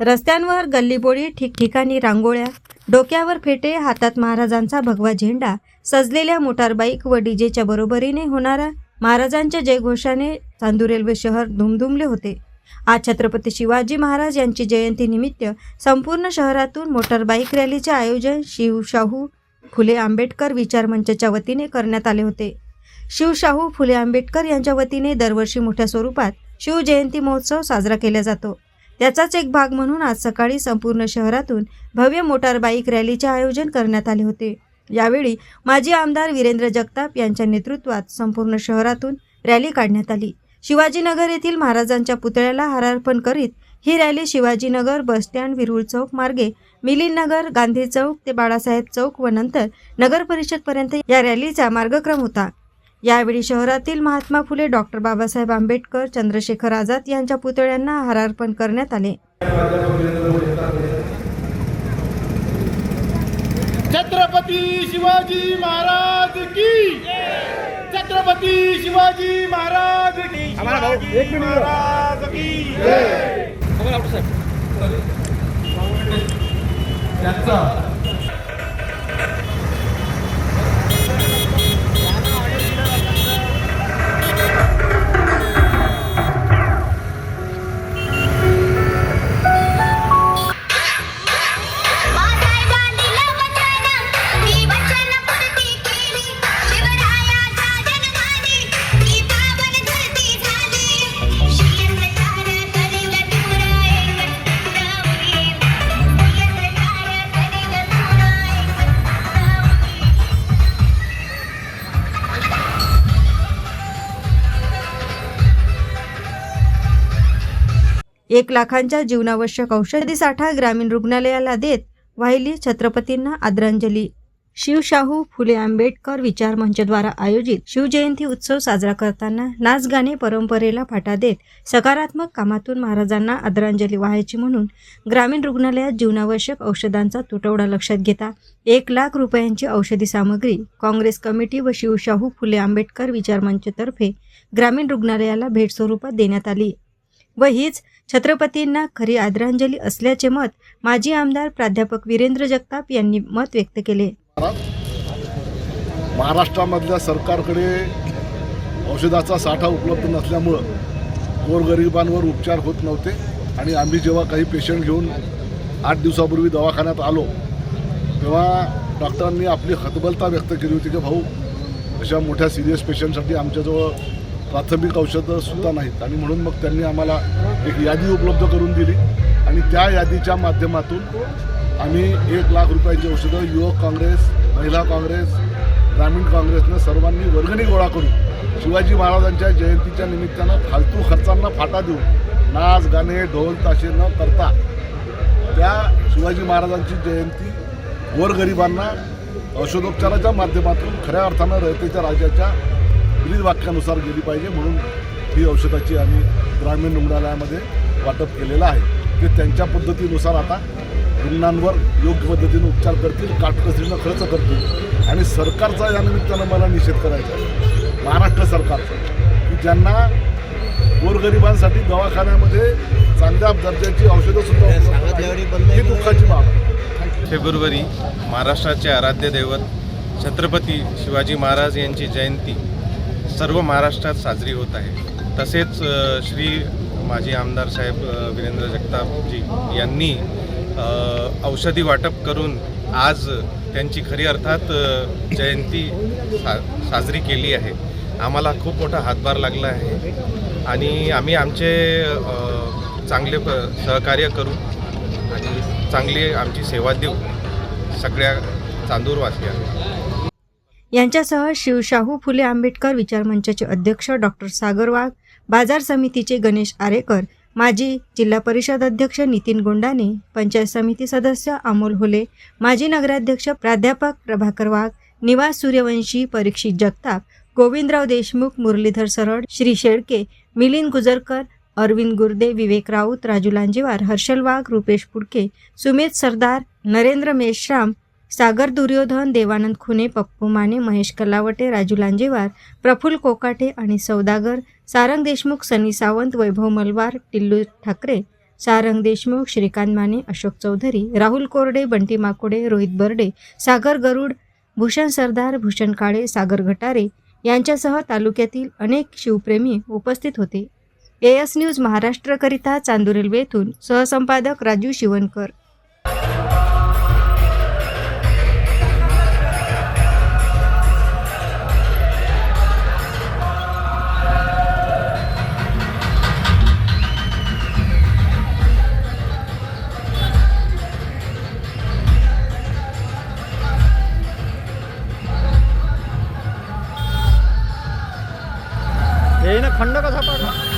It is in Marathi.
रस्त्यांवर गल्लीबोळी ठिकठिकाणी रांगोळ्या डोक्यावर फेटे हातात महाराजांचा भगवा झेंडा सजलेल्या मोटारबाईक व डीजेच्या बरोबरीने होणारा महाराजांच्या जयघोषाने चांदूर रेल्वे शहर धुमधुमले होते. आज छत्रपती शिवाजी महाराज यांची जयंतीनिमित्त संपूर्ण शहरातून मोटारबाईक रॅलीचे आयोजन शिवशाहू फुले आंबेडकर विचार मंचच्या वतीने करण्यात आले होते. शिवशाहू फुले आंबेडकर यांच्या वतीने दरवर्षी मोठ्या स्वरूपात शिवजयंती महोत्सव साजरा केला जातो. त्याचाच एक भाग म्हणून आज सकाळी संपूर्ण शहरातून भव्य मोटार बाईक रॅलीचे आयोजन करण्यात आले होते. यावेळी माजी आमदार वीरेंद्र जगताप यांच्या नेतृत्वात संपूर्ण शहरातून रॅली काढण्यात आली. शिवाजीनगर येथील महाराजांच्या पुतळ्याला हारार्पण करीत ही rally Shivajinagar bus stand Virul चौक मार्गे मिलिंद नगर गांधी चौक ते बाळासाहेब चौक व नंतर नगर परिषदपर्यंत या रॅलीचा मार्गक्रम होता. यावेळी शहरातील महात्मा फुले डॉक्टर बाबासाहेब आंबेडकर चंद्रशेखर आझाद यांच्या पुतळ्यांना हारार्पण करण्यात आले. छत्रपती शिवाजी महाराज की छत्रपती शिवाजी महाराज की महाराज की त्याचा एक लाखांच्या जीवनावश्यक औषधी साठा ग्रामीण रुग्णालयाला देत वाहिली छत्रपतींना आदरांजली. शिवशाहू फुले आंबेडकर विचार मंचद्वारा आयोजित शिवजयंती उत्सव साजरा करताना नाच गाणे परंपरेला फाटा देत सकारात्मक कामातून महाराजांना आदरांजली वाहायची म्हणून ग्रामीण रुग्णालयात जीवनावश्यक औषधांचा तुटवडा लक्षात घेता एक लाख रुपयांची औषधी सामग्री काँग्रेस कमिटी व शिवशाहू फुले आंबेडकर विचार मंचतर्फे ग्रामीण रुग्णालयाला भेट स्वरूपात देण्यात आली व हीच छत्रपतींना खरी आदरांजली असल्याचे मत माजी आमदार प्राध्यापक वीरेंद्र जगताप यांनी मत व्यक्त केले. महाराष्ट्रामधल्या सरकारकडे औषधाचा साठा उपलब्ध नसल्यामुळं गोरगरिबांवर उपचार होत नव्हते आणि आम्ही जेव्हा काही पेशंट घेऊन आठ दिवसापूर्वी दवाखान्यात आलो तेव्हा डॉक्टरांनी आपली हतबलता व्यक्त केली होती की भाऊ अशा मोठ्या सिरियस पेशंटसाठी आमच्याजवळ प्राथमिक औषधं सुद्धा नाहीत. आणि म्हणून मग त्यांनी आम्हाला एक यादी उपलब्ध करून दिली. आणि त्या यादीच्या माध्यमातून आम्ही एक लाख रुपयांची औषधं युवक काँग्रेस महिला काँग्रेस ग्रामीण काँग्रेसनं सर्वांनी वर्गणी गोळा करून शिवाजी महाराजांच्या जयंतीच्या निमित्तानं फालतू खर्चांना फाटा देऊन नाच गाणे ढोल ताशे न करता त्या शिवाजी महाराजांची जयंती गोरगरिबांना औषधोपचाराच्या माध्यमातून खऱ्या अर्थानं रयतेच्या राजाच्या ब्रीद वाक्यानुसार गेली पाहिजे म्हणून ही औषधाची आम्ही ग्रामीण रुग्णालयामध्ये वाटप केलेलं आहे. ते त्यांच्या पद्धतीनुसार आता रुग्णांवर योग्य पद्धतीने उपचार करतील काटकसरीनं खर्च करतील. आणि सरकारचा या निमित्तानं मला निषेध करायचा आहे. महाराष्ट्र सरकारचा. की ज्यांना गोरगरिबांसाठी दवाखान्यामध्ये चांगल्या दर्जाची औषधं सुद्धा ही दुःखाची बाब आहे. फेब्रुवारी महाराष्ट्राचे आराध्य दैवत छत्रपती शिवाजी महाराज यांची जयंती. सर्व महाराष्ट्रात साजरी होत आहे. तसेच श्री माजी आमदार साहेब वीरेंद्र जगतापजी यांनी औषधी वाटप करून आज त्यांची खरी अर्थात जयंती सा साजरी केली आहे. आम्हाला खूप मोठा हातभार लागला आहे आणि आम्ही आमचे चांगले प सहकार्य करू आणि चांगली आमची सेवा देऊ सगळ्या चांदूरवासियांना. यांच्यासह शिवशाहू फुले आंबेडकर विचार मंचाचे अध्यक्ष डॉक्टर सागर वाघ बाजार समितीचे गणेश आरेकर माजी जिल्हा परिषद अध्यक्ष नितीन गोंडाने पंचायत समिती सदस्य अमोल होले माजी नगराध्यक्ष प्राध्यापक प्रभाकर वाघ निवास सूर्यवंशी परीक्षित जगताप गोविंदराव देशमुख मुरलीधर सरड श्री शेळके मिलिंद गुजरकर अरविंद गुर्दे विवेक राऊत राजू लांजेवार हर्षल वाघ रुपेश पुडके सुमेध सरदार नरेंद्र मेश्राम सागर दुर्योधन देवानंद खुने पप्पू माने महेश कलावटे राजू लांजेवार प्रफुल्ल कोकाटे आणि सौदागर सारंग देशमुख सनी सावंत वैभव मलवार टिल्लू ठाकरे सारंग देशमुख श्रीकांत माने अशोक चौधरी राहुल कोरडे बंटी माकोडे रोहित बर्डे सागर गरुड भूषण सरदार भूषण काळे सागर घटारे यांच्यासह तालुक्यातील अनेक शिवप्रेमी उपस्थित होते. एएस न्यूज महाराष्ट्रकरिता चांदूर रेल्वेतून येथून सहसंपादक राजू शिवणकर हे ना खंड कसा पाडला